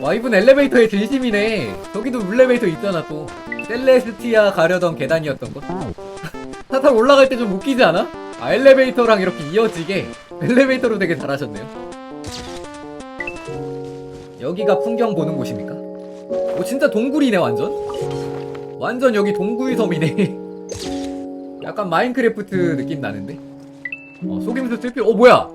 와 이분 엘리베이터의 진심이네. 저기도 엘리베이터 있잖아 또. 셀레스티아 가려던 계단이었던 거 사실 올라갈 때 좀 웃기지 않아? 아 엘리베이터랑 이렇게 이어지게 엘리베이터로 되게 잘하셨네요. 여기가 풍경 보는 곳입니까? 오 진짜 동굴이네 완전? 완전 여기 동굴 섬이네. 약간 마인크래프트 느낌 나는데? 어 속임수 쓸 필요 어 뭐야?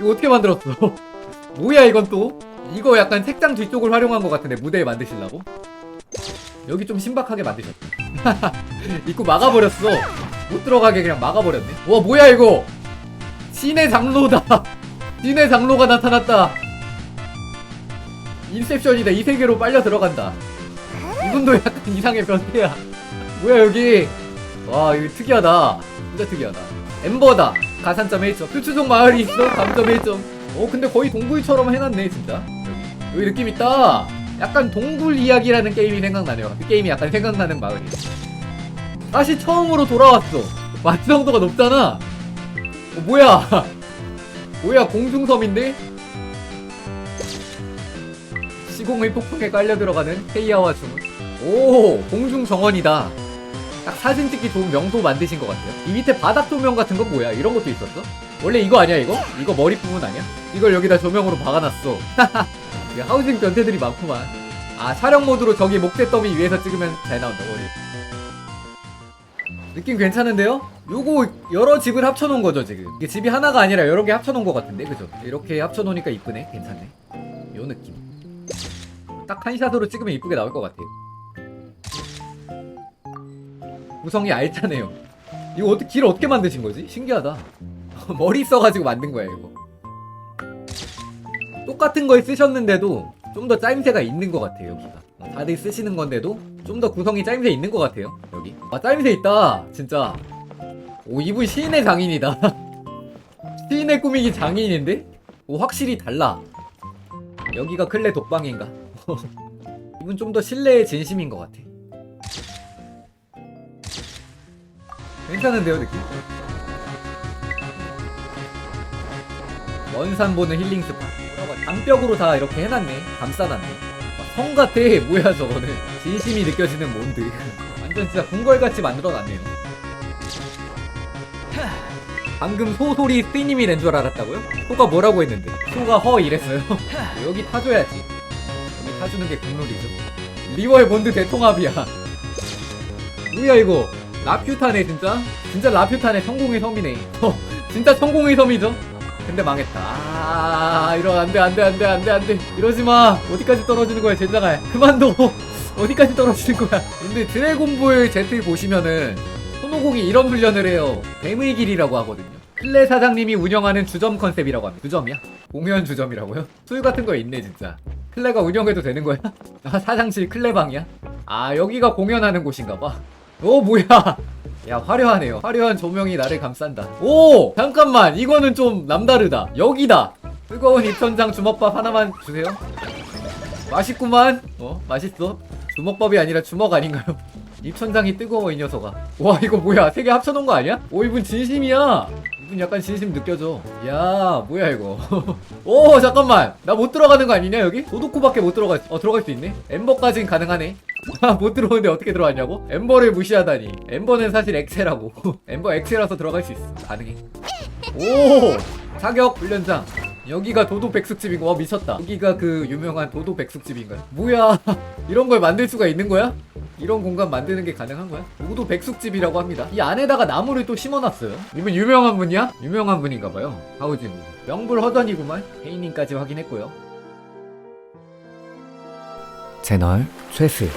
이거 어떻게 만들었어? 뭐야 이건 또 이거 약간 책장 뒤쪽을 활용한 것 같은데 무대에 만드시려고? 여기 좀 신박하게 만드셨다 입구 막아버렸어. 못 들어가게 그냥 막아버렸네. 와 뭐야 이거? 신의 장로다. 신의 장로가 나타났다. 인셉션이다. 이 세계로 빨려 들어간다. 이분도 약간 이상의 변태야. 뭐야 여기? 와 이거 특이하다. 진짜 특이하다. 엠버다. 가산점 1점 표추종 마을이 있어. 감점 1점 어 근데 거의 동굴처럼 해놨네 진짜 여기 느낌 있다 약간 동굴 이야기라는 게임이 생각나네요 그 게임이 약간 생각나는 마을이야 다시 처음으로 돌아왔어 완성도가 높잖아 어 뭐야 뭐야 공중섬인데 시공의 폭풍에 깔려 들어가는 헤이아와 춤. 오, 공중 정원이다. 딱 사진 찍기 좋은 명소 만드신 것 같아요. 이 밑에 바닥 조명 같은 건 뭐야? 이런 것도 있었어? 원래 이거 아니야, 이거? 이거 머리 부분 아니야? 이걸 여기다 조명으로 박아놨어. 하우징 변태들이 많구만. 아, 촬영 모드로 저기 목대 더미 위에서 찍으면 잘 나온다, 머리. 느낌 괜찮은데요? 요거 여러 집을 합쳐놓은 거죠, 지금. 이게 집이 하나가 아니라 여러 개 합쳐놓은 것 같은데, 그죠? 이렇게 합쳐놓으니까 이쁘네. 괜찮네. 요 느낌. 딱 한 샷으로 찍으면 이쁘게 나올 것 같아요. 구성이 알차네요. 이거 어떻게 길 어떻게 만드신 거지? 신기하다. 머리 써가지고 만든 거야 이거. 똑같은 걸 쓰셨는데도 좀 더 짜임새가 있는 것 같아요 여기가. 어, 다들 쓰시는 건데도 좀 더 구성이 짜임새 있는 것 같아요 여기. 아 짜임새 있다 진짜. 오 이분 시인의 장인이다. 시인의 꾸미기 장인인데? 오 확실히 달라. 여기가 클레 독방인가? 이분 좀 더 신뢰의 진심인 것 같아. 괜찮은데요, 느낌? 원산 보는 힐링 스팟. 담벽으로 다 이렇게 해놨네. 감싸놨네. 와, 성 같아. 뭐야, 저거는. 진심이 느껴지는 몬드. 완전 진짜 궁궐같이 만들어놨네요. 방금 소 소리 띠님이 낸 줄 알았다고요? 소가 뭐라고 했는데? 소가 허 이랬어요. 여기 타줘야지. 여기 타주는 게 국룰이죠. 리월 몬드 대통합이야. 뭐야 이거? 라퓨타네 진짜? 진짜 라퓨타네 성공의 섬이네. 어, 진짜 성공의 섬이죠? 근데 망했다. 아, 이러 안돼 안돼 안돼 안돼 안돼. 이러지 마. 어디까지 떨어지는 거야 젠장아. 그만둬. 어디까지 떨어지는 거야. 근데 드래곤볼 Z 보시면은 손오공이 이런 훈련을 해요. 뱀의 길이라고 하거든요. 클레 사장님이 운영하는 주점 컨셉이라고 합니다. 주점이야? 공연 주점이라고요? 술 같은 거 있네 진짜. 클레가 운영해도 되는 거야? 아, 사장실 클레방이야? 아 여기가 공연하는 곳인가 봐. 오 뭐야? 야 화려하네요. 화려한 조명이 나를 감싼다. 오 잠깐만 이거는 좀 남다르다. 여기다. 뜨거운 입천장 주먹밥 하나만 주세요. 맛있구만. 어 맛있어. 주먹밥이 아니라 주먹 아닌가요? 입천장이 뜨거워 이 녀석아. 와 이거 뭐야? 세 개 합쳐놓은 거 아니야? 오 이분 진심이야. 이분 약간 진심 느껴져. 야 뭐야 이거? 오 잠깐만 나 못 들어가는 거 아니냐 여기? 도도코밖에 못 들어가. 어 들어갈 수 있네. 엠버까진 가능하네. 아, 못 들어오는데 어떻게 들어왔냐고? 엠버를 무시하다니. 엠버는 사실 엑세라고. 엠버 엑세라서 들어갈 수 있어. 가능해. 오! 사격 훈련장. 여기가 도도 백숙집이고, 와, 미쳤다. 여기가 그 유명한 도도 백숙집인가요? 뭐야. 이런 걸 만들 수가 있는 거야? 이런 공간 만드는 게 가능한 거야? 도도 백숙집이라고 합니다. 이 안에다가 나무를 또 심어놨어요. 이분 유명한 분이야? 유명한 분인가봐요. 하우징. 명불 허전이구만. 혜인님까지 확인했고요. 채널 최스